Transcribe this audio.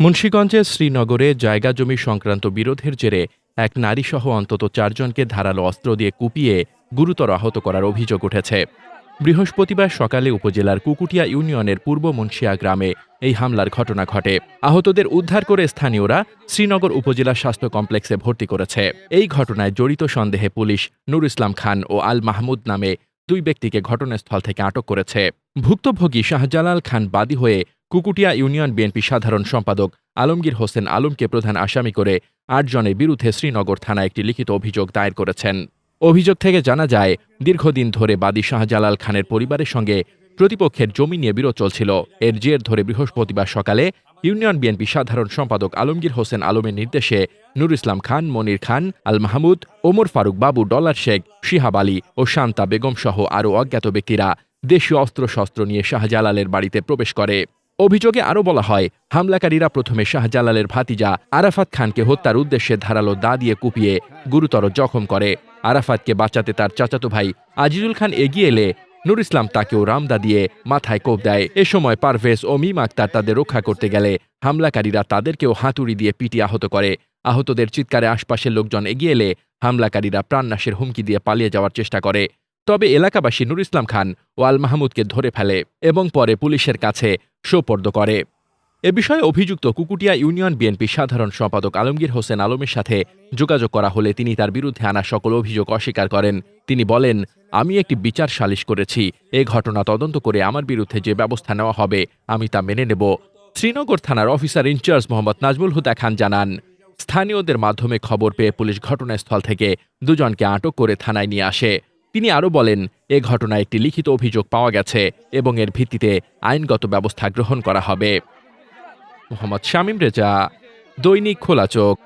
মুন্সীগঞ্জের শ্রীনগরে জায়গা জমি সংক্রান্ত বিরোধের জেরে এক নারীসহ অন্তত চারজনকে ধারালো অস্ত্র দিয়ে কুপিয়ে গুরুতর আহত করার অভিযোগ উঠেছে। বৃহস্পতিবার সকালে উপজেলার কুকুটিয়া ইউনিয়নের পূর্ব মুন্সিয়া গ্রামে এই হামলার ঘটনা ঘটে। আহতদের উদ্ধার করে স্থানীয়রা শ্রীনগর উপজেলা স্বাস্থ্য কমপ্লেক্সে ভর্তি করেছে। এই ঘটনায় জড়িত সন্দেহে পুলিশ নুর ইসলাম খান ও আল মাহমুদ নামে দুই ব্যক্তিকে ঘটনাস্থল থেকে আটক করেছে। ভুক্তভোগী শাহজালাল খান বাদী হয়ে কুকুটিয়া ইউনিয়ন বিএনপি সাধারণ সম্পাদক আলমগীর হোসেন আলমকে প্রধান আসামি করে আটজনের বিরুদ্ধে শ্রীনগর থানায় একটি লিখিত অভিযোগ দায়ের করেছেন। অভিযোগ থেকে জানা যায়, দীর্ঘদিন ধরে বাদী শাহজালাল খানের পরিবারের সঙ্গে প্রতিপক্ষের জমি নিয়ে বিরোধ চলছিল। এর জের ধরে বৃহস্পতিবার সকালে ইউনিয়ন বিএনপি সাধারণ সম্পাদক আলমগীর হোসেন আলমের নির্দেশে নুর ইসলাম খান, মনির খান আল মাহমুদ ওমর ফারুক বাবু, ডলার শেখ, শিহাব আলী ও শান্তা বেগম সহ আরও অজ্ঞাত ব্যক্তিরা দেশীয় অস্ত্রশস্ত্র নিয়ে শাহজালালের বাড়িতে প্রবেশ করে। অভিযোগে আরও বলা হয়, হামলাকারীরা প্রথমে শাহজালালের ভাতিজা আরাফাত খানকে হত্যার উদ্দেশ্যে ধারালো দা দিয়ে কুপিয়ে গুরুতর জখম করে। আরাফাতকে বাঁচাতে তার চাচাতো ভাই আজিজুল খান এগিয়ে এলে নুর ইসলাম তাকেও রামদা দিয়ে মাথায় কোপ দেয়। এ সময় পারভেজ ও মিম আক্তার তাদের রক্ষা করতে গেলে হামলাকারীরা তাদেরকেও হাতুড়ি দিয়ে পিটি আহত করে। আহতদের চিৎকারে আশপাশের লোকজন এগিয়ে এলে হামলাকারীরা প্রাণনাশের হুমকি দিয়ে পালিয়ে যাওয়ার চেষ্টা করে। তবে এলাকাবাসী নুর ইসলাম খান ওয়াল মাহমুদকে ধরে ফেলে এবং পরে পুলিশের কাছে সোপর্দ করে। এ বিষয়ে অভিযুক্ত কুকুটিয়া ইউনিয়ন বিএনপি সাধারণ সম্পাদক আলমগীর হোসেন আলমের সাথে যোগাযোগ করা হলে তিনি তার বিরুদ্ধে আনা সকল অভিযোগ অস্বীকার করেন। তিনি বলেন, আমি একটি বিচার সালিশ করেছি। এ ঘটনা তদন্ত করে আমার বিরুদ্ধে যে ব্যবস্থা নেওয়া হবে, আমি তা মেনে নেব। শ্রীনগর থানার officer in charge Mohammad Nazmul Huda Khan জানান, স্থানীয়দের মাধ্যমে খবর পেয়ে পুলিশ ঘটনাস্থল থেকে দুজনকে আটক করে থানায় নিয়ে আসে। তিনি আরও বলেন, এ ঘটনায় একটি লিখিত অভিযোগ পাওয়া গেছে এবং এর ভিত্তিতে আইনগত ব্যবস্থা গ্রহণ করা হবে। মোহাম্মদ শামীম রেজা, দৈনিক খোলা চোখ।